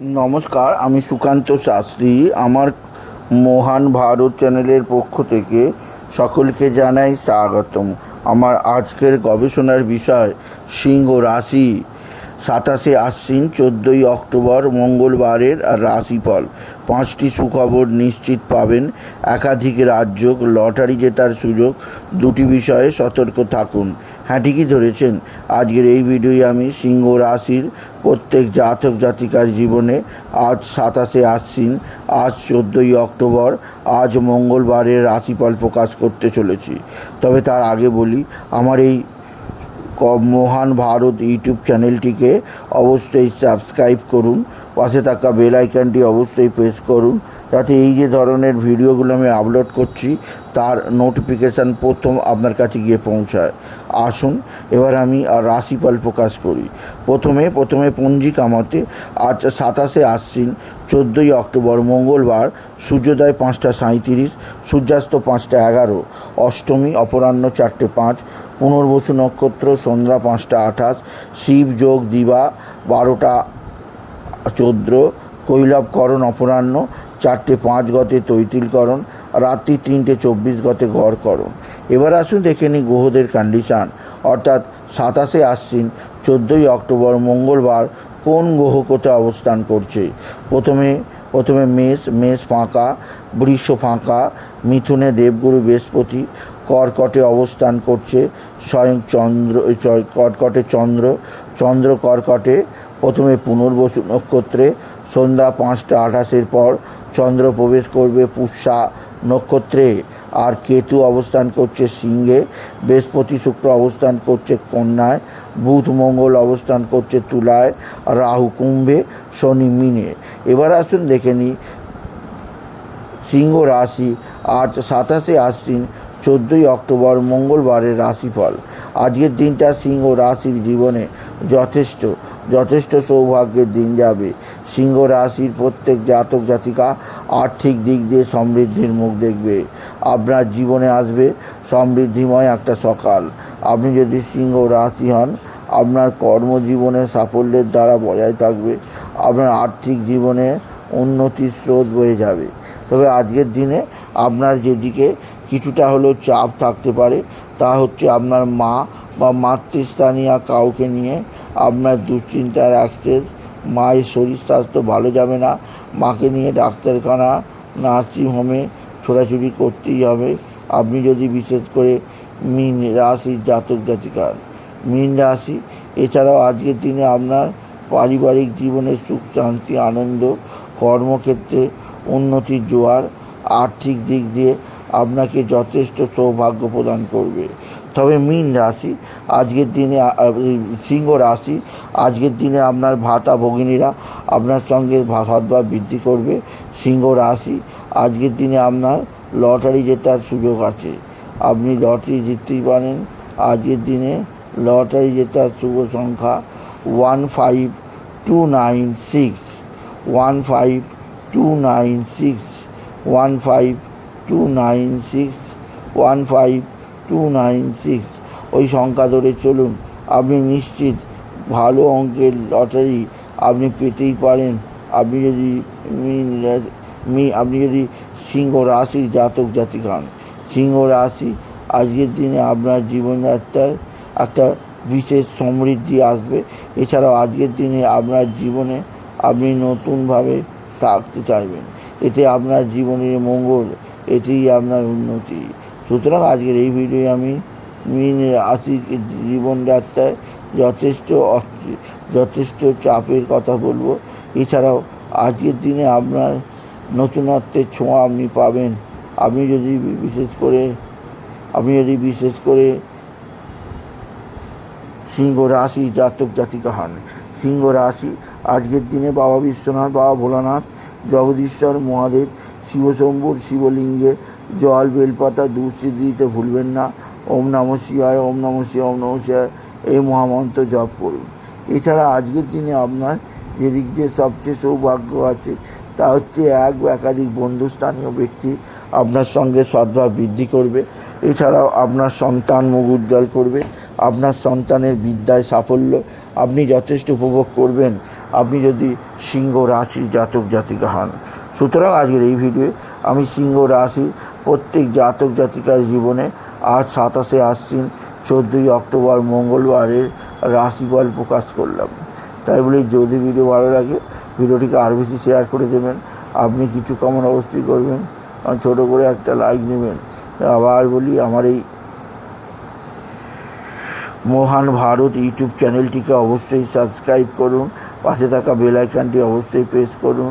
নমস্কার, আমি সুকান্ত শাস্ত্রী। আমার মহান ভারত চ্যানেলের পক্ষ থেকে সকলকে জানাই স্বাগতম। আমার আজকের গবেষণার বিষয় সিংহ রাশি। সাতাশে আশ্বিন, চোদ্দোই অক্টোবর, মঙ্গলবারের রাশিফল। পাঁচটি সুখবর নিশ্চিত পাবেন। একাধিক রাজ্য লটারি জেতার সুযোগ, দুটি বিষয়ে সতর্ক থাকুন। হ্যাঁ ঠিকই ধরেছেন। আজকের এই ভিডিওয়ে আমি সিংহ রাশির প্রত্যেক জাতক জাতিকার জীবনে আজ সাতাশে আশ্বিন, আজ চোদ্দোই অক্টোবর, আজ মঙ্গলবারের রাশিফল প্রকাশ করতে চলেছি। তবে তার আগে বলি, আমার এই মহান ভারত ইউটিউব চ্যানেলটিকে অবশ্যই সাবস্ক্রাইব করুন, পাশে থাকা বেল আইকনটি অবশ্যই প্রেস করুন, যাতে এই যে ধরনের ভিডিওগুলো আমি আপলোড করছি, তার নোটিফিকেশান প্রথম আপনার কাছে গিয়ে পৌঁছায়। আসুন, এবার আমি আর রাশিফল প্রকাশ করি। প্রথমে প্রথমে পঞ্জিকা মতে আজ সাতাশে আশ্বিন, চোদ্দোই অক্টোবর, মঙ্গলবার, সূর্যোদয় পাঁচটা সাঁইত্রিশ, সূর্যাস্ত পাঁচটা এগারো, অষ্টমী অপরাহ্ন চারটে পাঁচ, পুনর্বসু নক্ষত্র সন্ধ্যা পাঁচটা আঠাশ, শিব যোগ দিবা বারোটা চৌদ্র কৈলাবকরণ অপরাহ্ন, চারটে পাঁচ গতে তৈতিলকরণ রাত্রি তিনটে চব্বিশ গতে গড়করণ এবার আসুন দেখে নিই গ্রহদের কন্ডিশান অর্থাৎ সাতাশে আশ্বিন, চোদ্দোই অক্টোবর, মঙ্গলবার কোন গ্রহ কোথায় অবস্থান করছে? প্রথমে প্রথমে মেষ মেষ ফাঁকা, বৃষ ফাঁকা, মিথুনে দেবগুরু বৃহস্পতি, কর্কটে অবস্থান করছে, স্বয়ং চন্দ্র কর্কটে চন্দ্র চন্দ্র কর্কটে, প্রথমে পুনর্বসু নক্ষত্রে সন্ধ্যা পাঁচটা আঠাশের পর চন্দ্র প্রবেশ করবে পুষ্যা নক্ষত্রে। আর কেতু অবস্থান করছে সিংহে, বৃহস্পতি শুক্র অবস্থান করছে কন্যায়, বুধ মঙ্গল অবস্থান করছে তুলায়, রাহু কুম্ভে, শনি মিনে। এবার আসুন দেখে নিই। সিংহ রাশি আজ সাতাশে আশ্বিন চোদ্দোই অক্টোবর মঙ্গলবারের রাশিফল। আজকের দিনটা সিংহ রাশির জীবনে যথেষ্ট যথেষ্ট সৌভাগ্যের দিন যাবে। সিংহ রাশির প্রত্যেক জাতক জাতিকা আর্থিক দিক দিয়ে সমৃদ্ধির মুখ দেখবে। আপনার জীবনে আসবে সমৃদ্ধিময় একটা সকাল। আপনি যদি সিংহ রাশি হন, আপনার কর্মজীবনে সাফল্যের দ্বারা বজায় থাকবে। আপনার আর্থিক জীবনে উন্নতির স্রোত বয়ে যাবে। তবে আজকের দিনে আপনার যেদিকে কিছুটা হলেও চাপ থাকতে পারে। তা হচ্ছে আপনার মা বা মাতৃস্থানীয় কাউকে নিয়ে আপনার দুশ্চিন্তার অ্যাক্সেস মায়ের শরীর স্বাস্থ্য ভালো যাবে না, মাকে নিয়ে ডাক্তারখানা নার্সিং হোমে ছোটাছুটি করতেই হবে। আপনি যদি বিশেষ করে মিন রাশির জাতক জাতিকার, মীন রাশি, এছাড়াও আজকের দিনে আপনার পারিবারিক জীবনে সুখ, শান্তি, আনন্দ, কর্মক্ষেত্রে উন্নতির জোয়ার, আর্থিক দিক দিয়ে আপনাকে যথেষ্ট সৌভাগ্য প্রদান করবে। তবে মীন রাশি, আজকের দিনে সিংহ রাশি, আজকের দিনে আপনার ভাতা ভগিনীরা আপনার সঙ্গে সদ্ভাব বৃদ্ধি করবে। সিংহ রাশি, আজকের দিনে আপনার লটারি জেতার সুযোগ আছে। আপনি লটারি জিততেই পারেন। আজকের দিনে লটারি জেতার শুভ সংখ্যা one five two nine six, one five two nine six, one five two nine six one five two nine six ওই সংখ্যা ধরে চলুন। আপনি নিশ্চিত ভালো অঙ্কের লটারি আপনি পেতেই পারেন। আপনি যদি মি আপনি যদি সিংহ রাশির জাতক জাতিক হন। সিংহ রাশি আজকের দিনে আপনার জীবনযাত্রার একটা বিশেষ সমৃদ্ধি আসবে। এছাড়াও আজকের দিনে আপনার জীবনে আপনি নতুনভাবে থাকতে চাইবেন। এতে আপনার জীবনের মঙ্গল এতেই আপনার উন্নতি। সুতরাং আজকের এই ভিডিও আমি মিন রাশির জীবনযাত্রায় যথেষ্ট যথেষ্ট চাপের কথা বলব। এছাড়াও আজকের দিনে আপনার নতুনত্বের ছোঁয়া আপনি পাবেন। আপনি যদি বিশেষ করে, আপনি যদি বিশেষ করে সিংহ রাশি জাতক জাতিকা হন। সিংহ রাশি আজকের দিনে বাবা বিশ্বনাথ, বাবা ভোলানাথ, জগদীশ্বর, মহাদেব শিবশম্ভুর শিবলিঙ্গে জল, বেলপাতা দুশ্চিত দিতে ভুলবেন না। ওম নম শিবায়, ওম নম শিব ওম নম শিবায়। এই মহামন্ত্র জপ করুন। এছাড়া আজকের দিনে আপনার যে দিক দিয়ে সবচেয়ে সৌভাগ্য আছে, তা হচ্ছে এক বা একাধিক বন্ধুস্থানীয় ব্যক্তি আপনার সঙ্গে সদ্ভাব বৃদ্ধি করবে। এছাড়াও আপনার সন্তান মুখ উজ্জ্বল করবে। আপনার সন্তানের বিদ্যায় সাফল্য আপনি যথেষ্ট উপভোগ করবেন। আপনি যদি সিংহ রাশির জাতক, জাতিকা হন সুতরাং আজকের এই ভিডিওয়ে আমি সিংহ রাশির প্রত্যেক জাতক জাতিকার জীবনে আজ সাতাশে আশ্বিন চোদ্দোই অক্টোবর মঙ্গলবারের রাশিফল প্রকাশ করলাম। তাই বলে, যদি ভিডিও ভালো লাগে ভিডিওটিকে আরও বেশি শেয়ার করে দেবেন। আপনি কিছু কমন অবশ্যই করবেন ছোটো করে একটা লাইক নেবেন। আবার বলি, আমার এই মহান ভারত ইউটিউব চ্যানেলটিকে অবশ্যই সাবস্ক্রাইব করুন, পাশে থাকা বেল আইকনটি অবশ্যই প্রেস করুন।